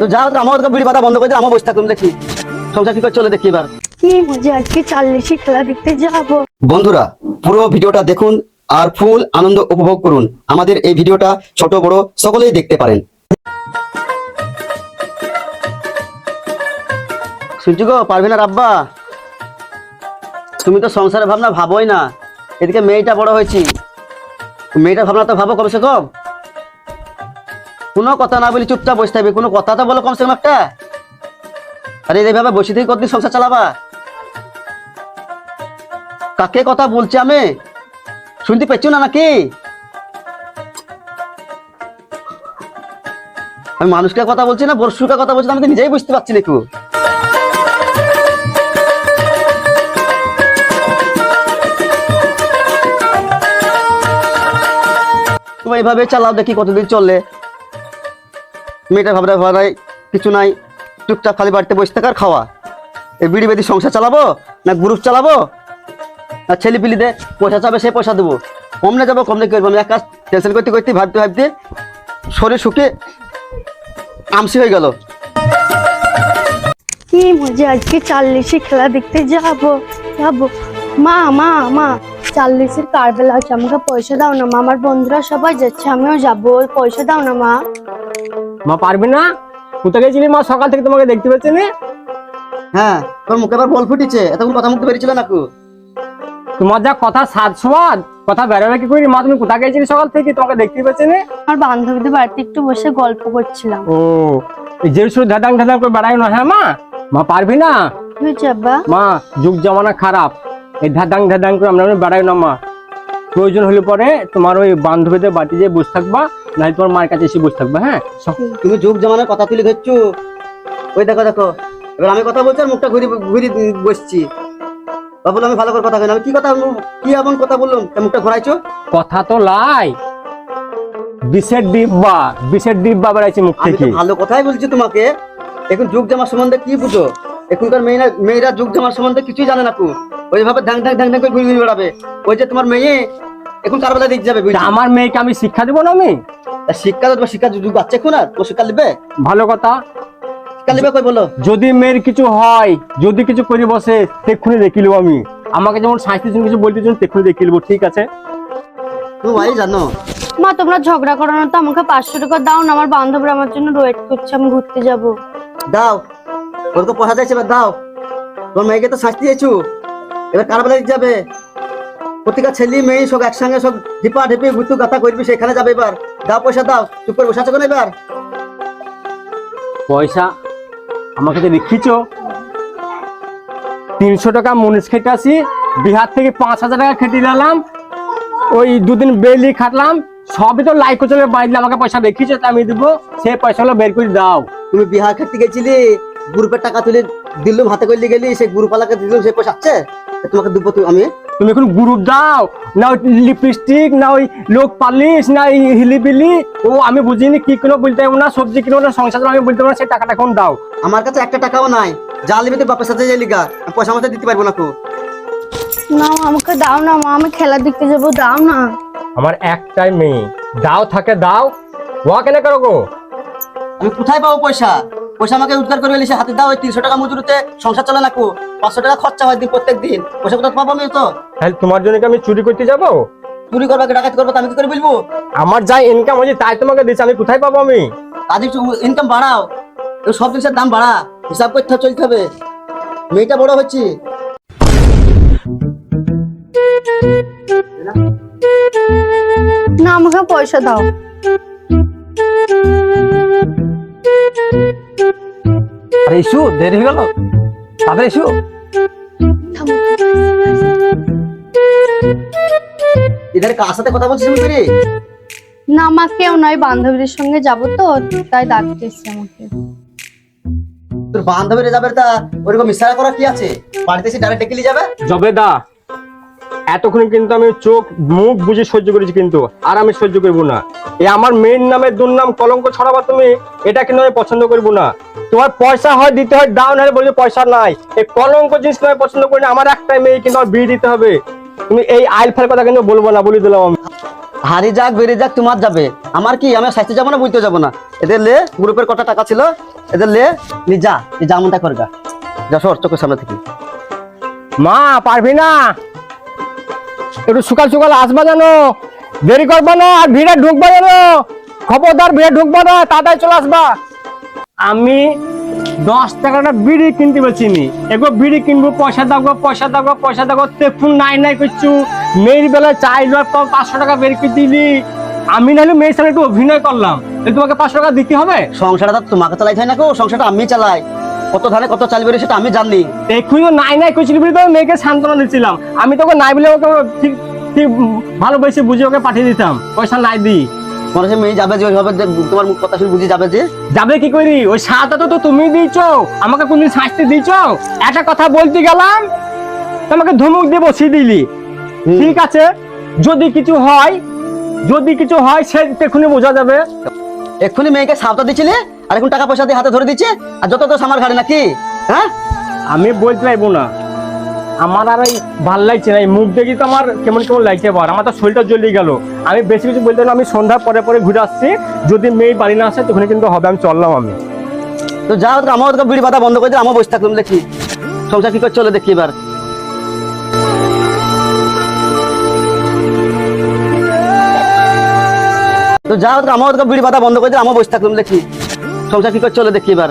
তো যাও তো আমার বিড়ি পাতা বন্ধ করে দিও আমার বসে থাকুন দেখি। সংসার কি করে চলে দেখি এবার। কি মজা আজকে চাল্লিশি খেলা দেখতে যাব। বন্ধুরা পুরো ভিডিওটা দেখুন আর ফুল আনন্দ উপভোগ করুন। আমাদের এই ভিডিওটা ছোট বড় সকলেই দেখতে পারেন। শুনছি গো পারবে না রাব্বা? তুমি তো সংসারের ভাবনা ভাবোই না। এদিকে মেয়েটা বড় হয়েছি। মেয়েটার ভাবনা তো ভাবো কমসে কম? কোনো কথা না বলি চুপচাপ বসে থাকবে। কোনো কথা তো বলো কমসে কম একটা। আরে এইভাবে বসে থেকে কতদিন সংসার চালাবা? কাকে কথা বলছি আমি? শুনতে পেয়েছ না নাকি? আমি মানুষকে কথা বলছি না বর্ষুকে কথা বলছি আমি নিজেই বুঝতে পারছি না তুমি এইভাবে চালাও দেখি কতদিন চললে মেয়েটা ভাবনা ভাবনাই কিছু নাই, চুপচাপ খালি বাড়িতে বসে থাকার খাওয়া। এই বিড়ি বেদি সংসার চালাবো না গ্রুপ চালাবো? না ছেলে পিলিতে পয়সা চাবে সে পয়সা দেবো। কমনে যাব কমনে করব এক কাজ টেনশন করতে করতে ভাবতে ভাবতে শরীর শুকে আমসি হয়ে গেল। কি মজা, আজকে চাল্লিশি খেলা দেখতে যাব যাব। মা মা মা চাল্লিশের কারবেলা আছে, আমাকে পয়সা দাও না মা। আমার বন্ধুরা সবাই যাচ্ছে, আমিও যাব। পয়সা দাও না মা। মা পারবি না? কোথায় গেছিলি মা? সকাল থেকে তোমাকে দেখতে পাচ্ছি না। হ্যাঁ তোর মুখে আবার বল ফুটিছে। এতক্ষণ কথা মুখতে বেরিয়েছিল না কু তোমার যা কথা সাত সোয়াদ কথা বেরোবে কি করি? মা তুমি কোথায় গেছিলি সকাল থেকে? তোমাকে দেখতে পাচ্ছি না। আমার বান্ধবীদের বাড়িতে একটু বসে গল্প করছিলাম। ও এই যে শুধু ধাদাং ধাদাং করে বেড়াই না হ্যাঁ মা? মা পারবি না? মা যুগ জমানা খারাপ। এই ধাদাং ধাদাং করে আমরা বেড়াই না মা। প্রয়োজন হলে পরে তোমার ওই বান্ধবীদের বাড়িতে যে বসে থাকবা। নাই তোমার মায়ের কাছে এসে বসে থাকবা হ্যাঁ? তুমি যুগ জামানার কথা তুলে ধরছো। ওই দেখো দেখো। এবার আমি কথা বলছি আর মুখটা ঘুরি ঘুরি বসছি। বাবুল আমি ভালো করে কথা কই আমি কি কথা কি এমন কথা বললাম? মুখটা ঘোরাইছো? কথা তো লাই। বিষের ডিব্বা বিষের ডিব্বা বেড়াইছে মুখ থেকে। ভালো কথাই বলছি তোমাকে। এখন যুগ জামার সম্বন্ধে কি বুঝো? এখনকার মেয়েরা মেয়েরা যুগ জামার সম্বন্ধে কিছুই জানে না কু। ওইভাবে করে ঘুরে ঘুরে বেড়াবে। ওই যে তোমার মেয়ে এখন কার বেলা দিক যাবে আমার মেয়েকে আমি শিক্ষা দেবো না আমি? শিক্ষা তো শিক্ষা যুগ বাচ্চা এখন আর শিক্ষা লিবে ভালো কথা। শিক্ষা লিবে কই বলো? যদি মেয়ের কিছু হয় যদি কিছু করে বসে তেক্ষুনি দেখিলব আমি। আমাকে যেমন জন্য কিছু বলতে জন্য তেক্ষুনি দেখিলব ঠিক আছে? তুমি ভাই জানো? মা তোমরা ঝগড়া করো না তো আমাকে পাঁচশো টাকা দাও না আমার বান্ধবরা আমার জন্য ওয়েট করছে আমি ঘুরতে যাব। দাও। ওর তো পয়সা চাইছে এবার দাও। তোমার মেয়েকে তো শাস্তি দিয়েছু। এবার কার বেলা দিক যাবে? প্রতিটা ছেলে মেয়ে সব একসঙ্গে সব ঢিপা ঢিপি গুতু গাথা করবি সেখানে যাবে এবার। দাও পয়সা দাও। চুপ করে বসে আছো কেন এবার? পয়সা আমাকে তো লিখিছ তিনশো টাকা মনীষ খেটে আসি বিহার থেকে পাঁচ হাজার টাকা খেটে নিলাম ওই দুদিন বেলি খাটলাম সবই তো লাইক চলে বাইরে আমাকে পয়সা দেখিয়েছে তা আমি দেবো সেই পয়সাগুলো বের করে দাও। তুমি বিহার খেতে গেছিলি গ্রুপের টাকা তুলে দিলুম হাতে করলে গেলি সেই গ্রুপালাকে দিলুম সেই পয়সা আছে? তোমাকে দেবো তুমি আমি? তুমি এখন গ্রুপ দাও না ওই লিপস্টিক না ওই লোক পালিশ না ওই হিলিবিলি। ও আমি বুঝিনি কি কিনো বলতে পারব না সবজি কিনো না সংসার চালাবো আমি বলতে পারব না সেই টাকাটা এখন দাও। আমার কাছে একটা টাকাও নাই যা লিবি তুই বাপের সাথে যাই লিগা আমি পয়সা মতো দিতে পারব না কো। না আমাকে দাও না মা আমি খেলা দেখতে যাব দাও না। আমার একটাই মেয়ে। দাও থাকে দাও। ওয়া কেন করো গো? আমি কোথায় পাবো পয়সা? পয়সা আমাকে উদ্ধার করে এলিছে হাতে দাও ওই তিনশো টাকা মজুরিতে সংসার চলে না কো পাঁচশো টাকা খরচা হয় দিন প্রত্যেক দিন পয়সা কোথাও পাবো আমি তো? তাহলে তোমার জন্য কি আমি চুরি করতে যাব? চুরি করব ডাকাতি করব তা আমি কি করে বলব আমার যা ইনকাম হয়েছে তাই তোমাকে দিচ্ছি আমি কোথায় পাবো আমি? কাজে ইনকাম বাড়াও সব জিনিসের দাম বাড়া হিসাব করতে চলতে হবে। মেয়েটা বড় হচ্ছে। না আমাকে পয়সা দাও। আরে ইস্যু দেরি হয়ে গেল? তাদের ইস্যু এদের কার সাথে কথা বলছিস তুমি রে না মা কেউ নয় বান্ধবীদের সঙ্গে যাব তো তাই ডাকতে এসছে আমাকে। তোর বান্ধবীরা যাবে তা ওরকম ইশারা করা কি আছে? বাড়িতে এসে ডাইরেক্ট ডেকে নিয়ে যাবে? জবেদা এতক্ষণ কিন্তু আমি চোখ মুখ বুঝে সহ্য করেছি কিন্তু আর আমি সহ্য করব না। এই আমার মেয়ের নামে দুর্নাম কলঙ্ক ছড়াবা তুমি এটা কিন্তু আমি পছন্দ করব না। তোমার পয়সা হয় দিতে হয় দাও নাহলে বলবে পয়সা নাই। এই কলঙ্ক জিনিস আমি পছন্দ করি না আমার একটাই মেয়ে কিন্তু আমার বিয়ে দিতে হবে। তুমি এই আইল ফাইল কথা কিন্তু বলব না বলে দিলাম আমি। হারি যাক বেরিয়ে যাক তোমার যাবে। আমার কি আমি স্বাস্থ্য যাব না বুঝতে যাব না? এদের লে গ্রুপের কটা টাকা ছিল এদের লে নি যা এই যেমনটা করে গা যা সর চোখের সামনে থেকে। মা পারবি না? একটু সকাল সকাল আসবা জানো দেরি করব না, আর ভিড়ে ঢুকবো জানো খবরদার, ভিড়ে ঢুকবো না, তাড়াতাড়ি চলে আসবা। আমি দশ টাকাটা বিড়ি কিনতে পারছি নি। এগো বিড়ি কিনবো, পয়সা দাগো পয়সা দাগো পয়সা দাগো তেফুন নাই নাই করছু মেয়ের বেলায় চাইলো পাঁচশো টাকা বের করে দিলি। আমি নাহলে মেয়ের সামনে একটু অভিনয় করলাম। তোমাকে পাঁচশো টাকা দিতে হবে? সংসারটা তোমাকে চালাই হয় না কো সংসারটা আমি চালাই। কত ধানে কত চাল বেরিয়ে সেটা আমি জানি তো নাই নাই করছিলি বলে তো মেয়েকে সান্ত্বনা দিচ্ছিলাম আমি তোকে নাই বলে ওকে ঠিক ঠিক ভালোবেসে বুঝে ওকে পাঠিয়ে দিতাম। পয়সা নাই দিই মনে হচ্ছে মেয়ে যাবে যে ওইভাবে তোমার মুখ কথা শুনে বুঝে যাবে যে? যাবে কি করি ওই সাহায্যটা তো তুমি দিয়েছ আমাকে কোনদিন শাস্তি দিয়েছ একটা কথা বলতে গেলাম তোমাকে ধমক দিয়ে বসিয়ে দিলি। ঠিক আছে যদি কিছু হয় যদি কিছু হয় সে এক্ষুনি বোঝা যাবে। এক্ষুনি মেয়েকে সাপটা দিচ্ছিলে আর এখন টাকা পয়সা দিয়ে হাতে ধরে দিচ্ছে? আর যত তো আমার ঘাড়ে নাকি? হ্যাঁ? আমি বলতে পারব না। আমার আর এই ভালো লাগছে না। এই মুখ দেখি তো আমার কেমন কেমন লাগছে পার আমার তো শরীরটা জ্বলিয়ে গেল। আমি বেশি কিছু বলতে না আমি সন্ধ্যার পরে পরে ঘুরে আসছি। যদি মেয়ে বাড়ি না আসে তখন কিন্তু হবে। আমি চললাম আমি। তো যা হোক আমার ওদেরকে বিড়ি বাধা বন্ধ করে দিয়ে আমার বসে থাকলাম দেখি। সংসার কি করে চলে দেখি এবার। তো যা হোক আমার ওদেরকে বিড়ি বাধা বন্ধ করে দিয়ে আমার বসে থাকলাম দেখি। সংসার কি করে চলে দেখি এবার।